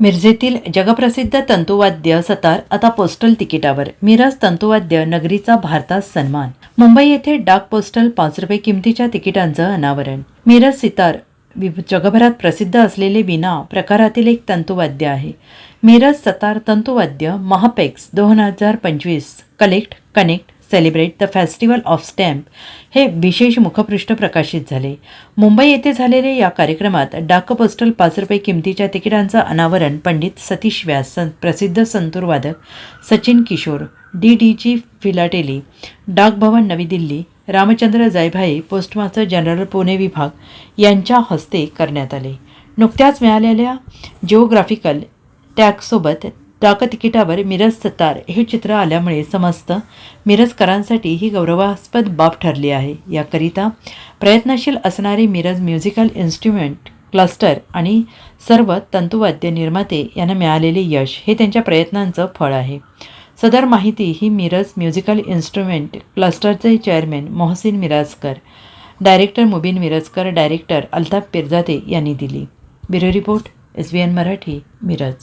मिरजेतील जगप्रसिद्ध तंतुवाद्य सतार आता पोस्टल तिकिटावर. मिरज तंतुवाद्य नगरीचा भारतात सन्मान. मुंबई येथे डाक पोस्टल पाच रुपये किमतीच्या तिकिटांचं अनावरण. मिरज सितार जगभरात प्रसिद्ध असलेले विना प्रकारातील एक तंतुवाद्य आहे. मिरज सतार तंतुवाद्य महापेक्स दोन हजार पंचवीस. Collect connect celebrate the festival of stamp हे विशेष मुखपृष्ठ प्रकाशित झाले. मुंबई येथे झालेल्या या कार्यक्रमात डाक पोस्टल पाच रुपये किमतीच्या तिकिटांचं अनावरण पंडित सतीश व्यास सं प्रसिद्ध संतूरवादक Sachin Kishor D D G philately Dak Bhavan नवी दिल्ली रामचंद्र जायभाई पोस्टमास्टर जनरल पुणे विभाग यांच्या हस्ते करण्यात आले. नुकत्याच मिळालेल्या जिओग्राफिकल टॅगसोबत डाकतिकिटावर मिरज सतार हे चित्र आल्यामुळे समस्त मिरजकरांसाठी ही गौरवास्पद बाब ठरली आहे. याकरिता प्रयत्नशील असणारे मिरज म्युझिकल इन्स्ट्रुमेंट क्लस्टर आणि सर्व तंतुवाद्य निर्माते यांना मिळालेले यश हे त्यांच्या प्रयत्नांचं फळ आहे. सदर माहिती ही Miraj musical instrument क्लस्टरचे chairman Mohsin Mirajkar director Mubeen Mirajkar director Altaf Pirjate यांनी दिली. Bureau report S B N Marathi Miraj.